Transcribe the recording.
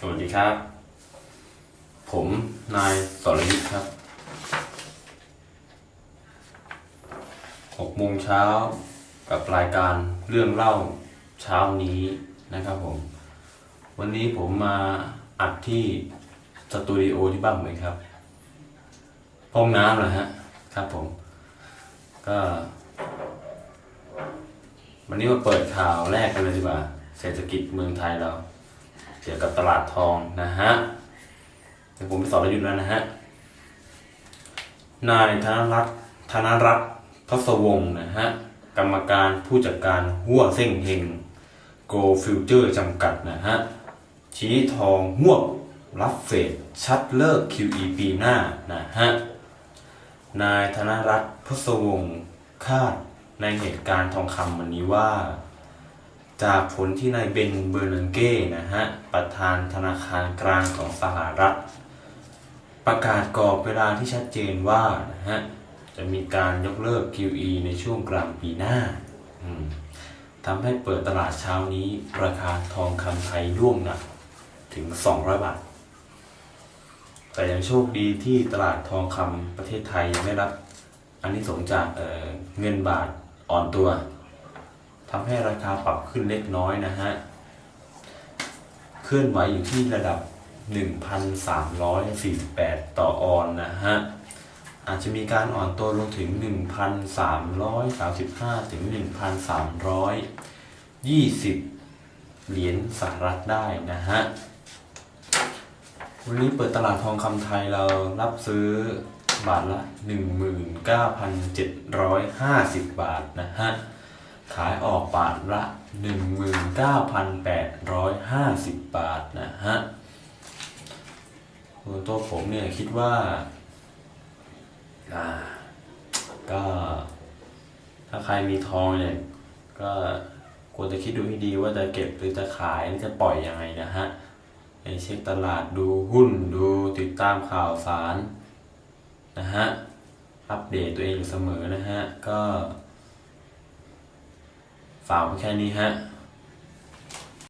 สวัสดีครับ ผมนายสรยุทธ์ครับหกโมงเช้ากับรายการเรื่องเล่าเช้านี้นะครับผม วันนี้ผมมาอัดที่สตูดิโอที่บ้านผมเองครับห้องน้ำนะฮะครับผม ก็ วันนี้มาเปิดข่าวแรกกันเลยดีกว่า เศรษฐกิจเมืองไทยเรา เกี่ยวกับตลาดทองนะฮะเดี๋ยวผมไปสอนรยุทธ์แล้วนะฮะนายธนรัตน์ธนรัตน์ทศวงศ์นะฮะกรรมการผู้จัดการหัวเส้งเฮงโกลฟิวเจอร์จำกัดนะฮะชี้ทองหวบรับเฟดชัดเลิก QE ปีหน้านะฮะนายธนรัตน์ทศวงศ์คาดในเหตุการณ์ทองคำวันนี้ว่า จากผลที่นายเบนเบอร์นังเก้นะฮะประธานธนาคารกลางของสหรัฐ ประกาศกรอบเวลาที่ชัดเจนว่านะฮะจะมีการยกเลิก QE ในช่วงกลางปีหน้าทำให้เปิดตลาดเช้านี้ราคาทองคำไทยร่วงหนักถึง 200 บาท แต่ยังโชคดีที่ตลาดทองคำประเทศไทยยังไม่รับอันนี้สงจากเเงินบาทอ่อนตัว ทำให้ราคาปรับขึ้นเล็กน้อยนะฮะ เคลื่อนไหวอยู่ที่ระดับ 1,348 ต่อออนนะฮะ อาจจะมีการอ่อนตัวลงถึง 1,335 ถึง 1,320 เหรียญสหรัฐได้นะฮะ วันนี้เปิดตลาดทองคำไทยเรารับซื้อบาทละ 19,750 บาทนะฮะ ขายออกบาทละ 19,850 บาทนะฮะส่วนตัวผมเนี่ยคิดว่าอ่าก็ถ้าใครมีทองเนี่ยก็ควรจะคิดดูให้ดีว่าจะเก็บหรือจะขายหรือจะปล่อยยังไงนะฮะไปเช็คตลาดดูหุ้นดูติดตามข่าวสารนะฮะอัปเดตตัวเองอยู่เสมอนะฮะก็ ฝากไว้แค่นี้ฮะ